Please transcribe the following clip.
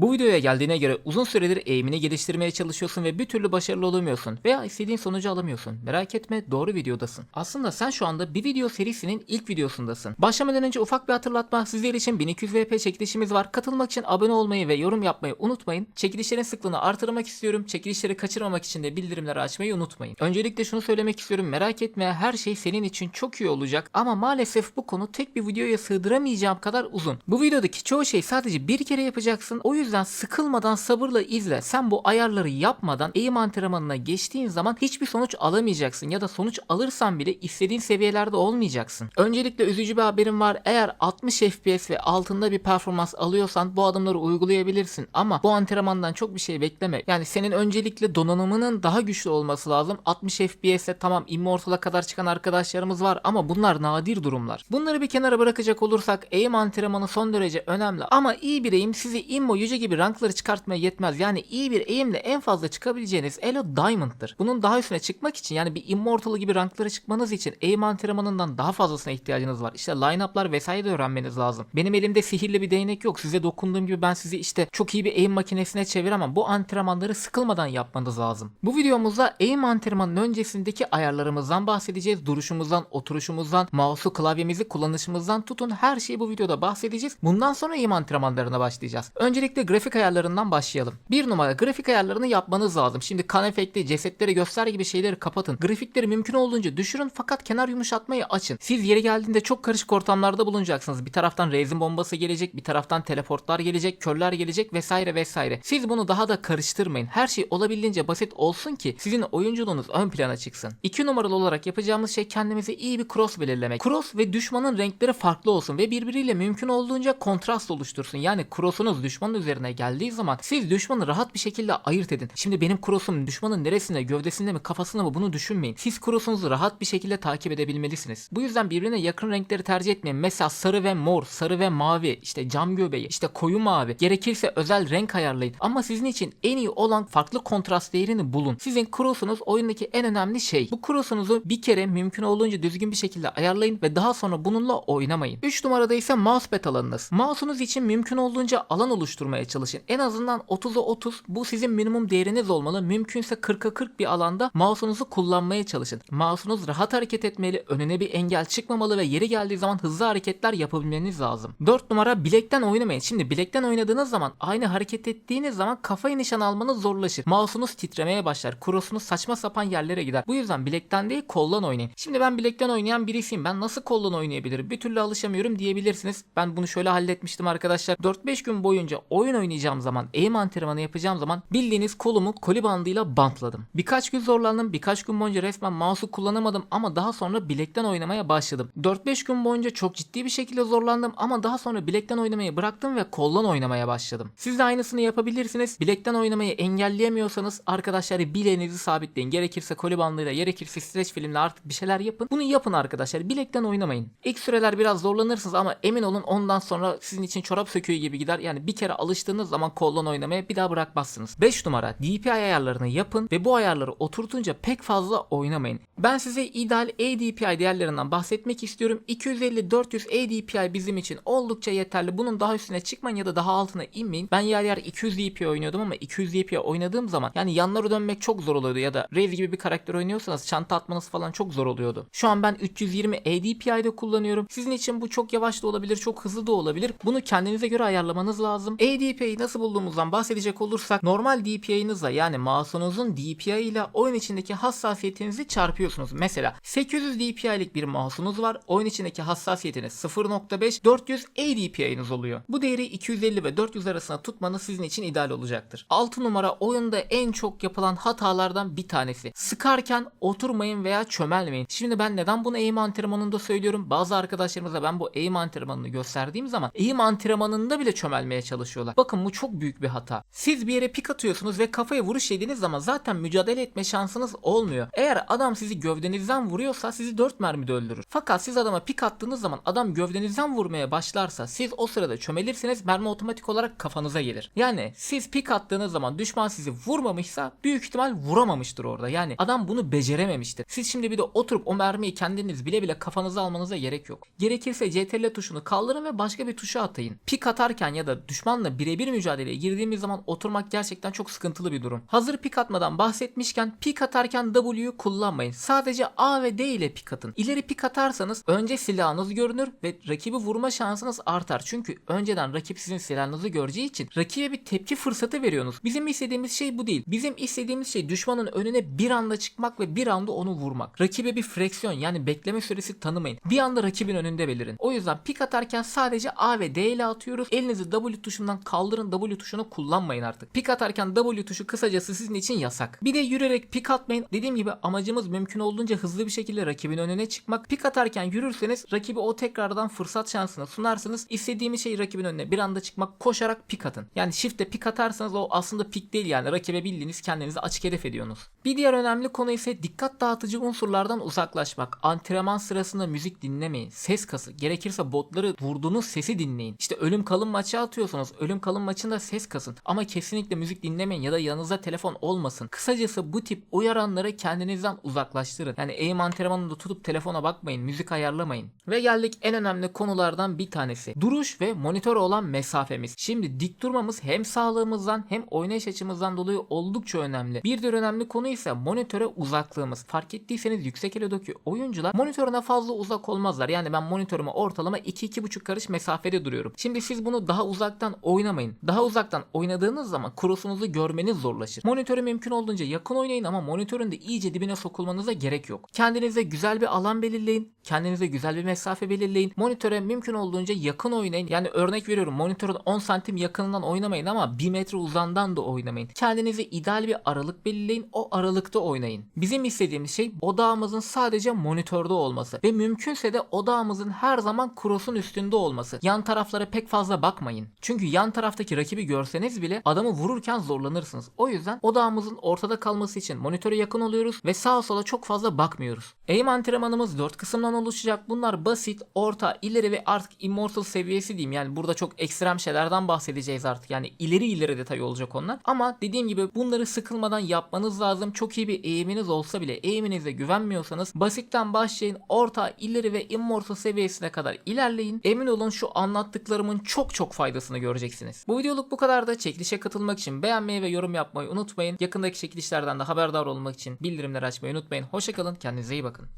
Bu videoya geldiğine göre uzun süredir eğimini geliştirmeye çalışıyorsun ve bir türlü başarılı olamıyorsun veya istediğin sonucu alamıyorsun. Merak etme doğru videodasın. Aslında sen şu anda bir video serisinin ilk videosundasın. Başlamadan önce ufak bir hatırlatma sizler için 1200 VP çekilişimiz var. Katılmak için abone olmayı ve yorum yapmayı unutmayın. Çekilişlerin sıklığını artırmak istiyorum. Çekilişleri kaçırmamak için de bildirimleri açmayı unutmayın. Öncelikle şunu söylemek istiyorum merak etme her şey senin için çok iyi olacak ama maalesef bu konu tek bir videoya sığdıramayacağım kadar uzun. Bu videodaki çoğu şey sadece bir kere yapacaksın. O yüzden sıkılmadan sabırla izle. Sen bu ayarları yapmadan eğim antrenmanına geçtiğin zaman hiçbir sonuç alamayacaksın ya da sonuç alırsan bile istediğin seviyelerde olmayacaksın. Öncelikle üzücü bir haberim var. Eğer 60 FPS ve altında bir performans alıyorsan bu adımları uygulayabilirsin ama bu antrenmandan çok bir şey bekleme. Yani senin öncelikle donanımının daha güçlü olması lazım. 60 FPS'e tamam Immortal'a kadar çıkan arkadaşlarımız var ama bunlar nadir durumlar. Bunları bir kenara bırakacak olursak aim antrenmanı son derece önemli ama iyi bir aim sizi Immo Yüce gibi rankları çıkartmaya yetmez. Yani iyi bir aimle en fazla çıkabileceğiniz Elo Diamond'dır. Bunun daha üstüne çıkmak için yani bir Immortal gibi ranklara çıkmanız için aim antrenmanından daha fazlasına ihtiyacınız var. İşte line-up'lar vesaire de öğrenmeniz lazım. Benim elimde sihirli bir değnek yok. Size dokunduğum gibi ben sizi işte çok iyi bir aim makinesine çeviremem. Bu antrenmanları sıkılmadan yapmanız lazım. Bu videomuzda aim antrenmanının öncesindeki ayarlarımızdan bahsedeceğiz. Duruşumuzdan, oturuşumuzdan, mouse'u, klavyemizi kullanışımızdan tutun her şeyi bu videoda bahsedeceğiz. Bundan sonra aim antrenmanlarına başlayacağız. Öncelikle grafik ayarlarından başlayalım. Bir numara grafik ayarlarını yapmanız lazım. Şimdi kan efekti, cesetleri göster gibi şeyleri kapatın. Grafikleri mümkün olduğunca düşürün fakat kenar yumuşatmayı açın. Siz yeri geldiğinde çok karışık ortamlarda bulunacaksınız. Bir taraftan rezin bombası gelecek, bir taraftan teleportlar gelecek, körler gelecek vesaire vesaire. Siz bunu daha da karıştırmayın. Her şey olabildiğince basit olsun ki sizin oyunculuğunuz ön plana çıksın. İki numaralı olarak yapacağımız şey kendimize iyi bir cross belirlemek. Cross ve düşmanın renkleri farklı olsun ve birbiriyle mümkün olduğunca kontrast oluştursun. Yani crossunuz düşmanın üzerine geldiği zaman siz düşmanı rahat bir şekilde ayırt edin. Şimdi benim cross'um düşmanın neresinde, gövdesinde mi, kafasında mı bunu düşünmeyin. Siz cross'unuzu rahat bir şekilde takip edebilmelisiniz. Bu yüzden birbirine yakın renkleri tercih etmeyin. Mesela sarı ve mor, sarı ve mavi, işte cam göbeği, işte koyu mavi. Gerekirse özel renk ayarlayın. Ama sizin için en iyi olan farklı kontrast değerini bulun. Sizin cross'unuz oyundaki en önemli şey. Bu cross'unuzu bir kere mümkün olduğunca düzgün bir şekilde ayarlayın ve daha sonra bununla oynamayın. 3 numarada ise mousepad alanınız. Mouse'unuz için mümkün olduğunca alan oluşturmaya çalışın. En azından 30'a 30 bu sizin minimum değeriniz olmalı. Mümkünse 40'a 40 bir alanda mouse'unuzu kullanmaya çalışın. Mouse'unuz rahat hareket etmeli, önüne bir engel çıkmamalı ve yeri geldiği zaman hızlı hareketler yapabilmeniz lazım. 4 numara bilekten oynamayın. Şimdi bilekten oynadığınız zaman aynı hareket ettiğiniz zaman kafayı nişan almanız zorlaşır. Mouse'unuz titremeye başlar. Cross'unuz saçma sapan yerlere gider. Bu yüzden bilekten değil koldan oynayın. Şimdi ben bilekten oynayan birisiyim. Ben nasıl koldan oynayabilirim? Bir türlü alışamıyorum diyebilirsiniz. Ben bunu şöyle halletmiştim arkadaşlar. 4-5 gün boyunca oyun oynayacağım zaman, aim antrenmanı yapacağım zaman bildiğiniz kolumu koli bandıyla bantladım. Birkaç gün zorlandım. Birkaç gün boyunca resmen mouse'u kullanamadım ama daha sonra bilekten oynamaya başladım. 4-5 gün boyunca çok ciddi bir şekilde zorlandım ama daha sonra bilekten oynamayı bıraktım ve koldan oynamaya başladım. Siz de aynısını yapabilirsiniz. Bilekten oynamayı engelleyemiyorsanız arkadaşlar bileğinizi sabitleyin. Gerekirse koli bandıyla, gerekirse streç filmle artık bir şeyler yapın. Bunu yapın arkadaşlar. Bilekten oynamayın. İlk süreler biraz zorlanırsınız ama emin olun ondan sonra sizin için çorap söküğü gibi gider. Yani bir kere alıştığınız zaman koldan oynamaya bir daha bırakmazsınız. 5 numara DPI ayarlarını yapın ve bu ayarları oturtunca pek fazla oynamayın. Ben size ideal ADPI değerlerinden bahsetmek istiyorum. 250-400 ADPI bizim için oldukça yeterli. Bunun daha üstüne çıkmayın ya da daha altına inmeyin. Ben yer yer 200 DPI oynuyordum ama 200 DPI oynadığım zaman yani yanlara dönmek çok zor oluyordu ya da Raze gibi bir karakter oynuyorsanız çanta atmanız falan çok zor oluyordu. Şu an ben 320 ADPI'de kullanıyorum. Sizin için bu çok yavaş da olabilir, çok hızlı da olabilir. Bunu kendinize göre ayarlamanız lazım. ADPI'yi nasıl bulduğumuzdan bahsedecek olursak normal DPI'nizle yani mouse'unuzun DPI ile oyun içindeki hassasiyetinizi çarpıyorsunuz. Mesela 800 DPI'lik bir mouse'unuz var. Oyun içindeki hassasiyetiniz 0.5 400 ADPI'niz oluyor. Bu değeri 250 ve 400 arasında tutmanız sizin için ideal olacaktır. 6 numara oyunda en çok yapılan hatalardan bir tanesi. Sıkarken oturmayın veya çömelmeyin. Şimdi ben neden bunu aim antrenmanında söylüyorum? Bazı arkadaşlarımıza ben bu aim antrenmanını gösterdiğim zaman aim antrenmanında bile çömelmeye çalışıyorlar. Bakın bu çok büyük bir hata. Siz bir yere pik atıyorsunuz ve kafaya vuruş yediğiniz zaman zaten mücadele etme şansınız olmuyor. Eğer adam sizi gövdenizden vuruyorsa sizi 4 mermide öldürür. Fakat siz adama pik attığınız zaman adam gövdenizden vurmaya başlarsa siz o sırada çömelirsiniz mermi otomatik olarak kafanıza gelir. Yani siz pik attığınız zaman düşman sizi vurmamışsa büyük ihtimal vuramamıştır orada. Yani adam bunu becerememiştir. Siz şimdi bir de oturup o mermiyi kendiniz bile bile kafanıza almanıza gerek yok. Gerekirse CTRL tuşunu kaldırın ve başka bir tuşa atayın. Pik atarken ya da düşmanla birebir birebir mücadeleye girdiğimiz zaman oturmak gerçekten çok sıkıntılı bir durum. Hazır pik atmadan bahsetmişken pik atarken W'yu kullanmayın. Sadece A ve D ile pik atın. İleri pik atarsanız önce silahınız görünür ve rakibi vurma şansınız artar. Çünkü önceden rakip sizin silahınızı göreceği için rakibe bir tepki fırsatı veriyorsunuz. Bizim istediğimiz şey bu değil. Bizim istediğimiz şey düşmanın önüne bir anda çıkmak ve bir anda onu vurmak. Rakibe bir freksiyon yani bekleme süresi tanımayın. Bir anda rakibin önünde belirin. O yüzden pik atarken sadece A ve D ile atıyoruz. Elinizi W tuşundan kaldırın W tuşunu kullanmayın artık. Pik atarken W tuşu kısacası sizin için yasak. Bir de yürüyerek pik atmayın. Dediğim gibi amacımız mümkün olduğunca hızlı bir şekilde rakibin önüne çıkmak. Pik atarken yürürseniz rakibi o tekrardan fırsat şansına sunarsınız. İstediğimiz şey rakibin önüne bir anda çıkmak koşarak pik atın. Yani shift'te pik atarsanız o aslında pik değil yani rakibe bildiğiniz kendinizi açık hedef ediyorsunuz. Bir diğer önemli konu ise dikkat dağıtıcı unsurlardan uzaklaşmak. Antrenman sırasında müzik dinlemeyin. Ses kası. Gerekirse botları vurduğunuz sesi dinleyin. İşte ölüm kalım maçı atıyorsunuz. Ölüm kalım maçında ses kasın. Ama kesinlikle müzik dinlemeyin ya da yanınızda telefon olmasın. Kısacası bu tip uyaranları kendinizden uzaklaştırın. Yani aim antrenmanında tutup telefona bakmayın. Müzik ayarlamayın. Ve geldik en önemli konulardan bir tanesi. Duruş ve monitör olan mesafemiz. Şimdi dik durmamız hem sağlığımızdan hem oynayış açımızdan dolayı oldukça önemli. Bir diğer önemli konu ise monitöre uzaklığımız. Fark ettiyseniz yüksek elodaki oyuncular monitörüne fazla uzak olmazlar. Yani ben monitörüme ortalama 2-2,5 karış mesafede duruyorum. Şimdi siz bunu daha uzaktan oynamayın. Daha uzaktan oynadığınız zaman cross'unuzu görmeniz zorlaşır. Monitörü mümkün olduğunca yakın oynayın ama monitörün de iyice dibine sokulmanıza gerek yok. Kendinize güzel bir alan belirleyin. Kendinize güzel bir mesafe belirleyin. Monitöre mümkün olduğunca yakın oynayın. Yani örnek veriyorum monitörün 10 santim yakınından oynamayın ama 1 metre uzandan da oynamayın. Kendinize ideal bir aralık belirleyin. O aralıkta oynayın. Bizim istediğimiz şey odağımızın sadece monitörde olması ve mümkünse de odağımızın her zaman cross'un üstünde olması. Yan taraflara pek fazla bakmayın. Çünkü yan taraftaki rakibi görseniz bile adamı vururken zorlanırsınız. O yüzden odağımızın ortada kalması için monitöre yakın oluyoruz ve sağa sola çok fazla bakmıyoruz. Aim antrenmanımız 4 kısımdan oluşacak. Bunlar basit, orta, ileri ve artık immortal seviyesi diyeyim. Yani burada çok ekstrem şeylerden bahsedeceğiz artık. Yani ileri ileri detay olacak onlar. Ama dediğim gibi bunları sıkılmadan yapmanız lazım. Çok iyi bir aim'iniz olsa bile aim'inize güvenmiyorsanız basitten başlayın. Orta, ileri ve immortal seviyesine kadar ilerleyin. Emin olun şu anlattıklarımın çok çok faydasını göreceksiniz. Bu videoluk bu kadar da çekilişe katılmak için beğenmeyi ve yorum yapmayı unutmayın. Yakındaki çekilişlerden de haberdar olmak için bildirimleri açmayı unutmayın. Hoşçakalın, kendinize iyi bakın.